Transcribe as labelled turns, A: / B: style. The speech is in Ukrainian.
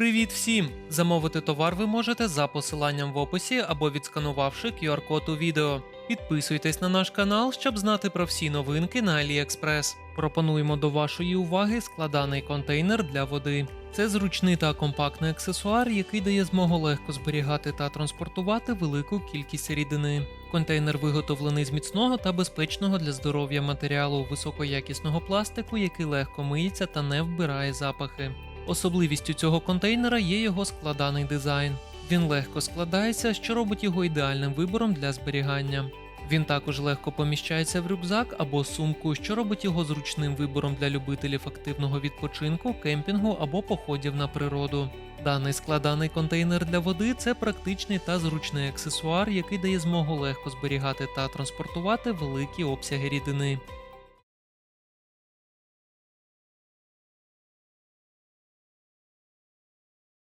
A: Привіт всім! Замовити товар ви можете за посиланням в описі або відсканувавши QR-код у відео. Підписуйтесь на наш канал, щоб знати про всі новинки на AliExpress. Пропонуємо до вашої уваги складаний контейнер для води. Це зручний та компактний аксесуар, який дає змогу легко зберігати та транспортувати велику кількість рідини. Контейнер виготовлений з міцного та безпечного для здоров'я матеріалу високоякісного пластику, який легко миється та не вбирає запахи. Особливістю цього контейнера є його складаний дизайн. Він легко складається, що робить його ідеальним вибором для зберігання. Він також легко поміщається в рюкзак або сумку, що робить його зручним вибором для любителів активного відпочинку, кемпінгу або походів на природу. Даний складаний контейнер для води це практичний та зручний аксесуар, який дає змогу легко зберігати та транспортувати великі обсяги рідини.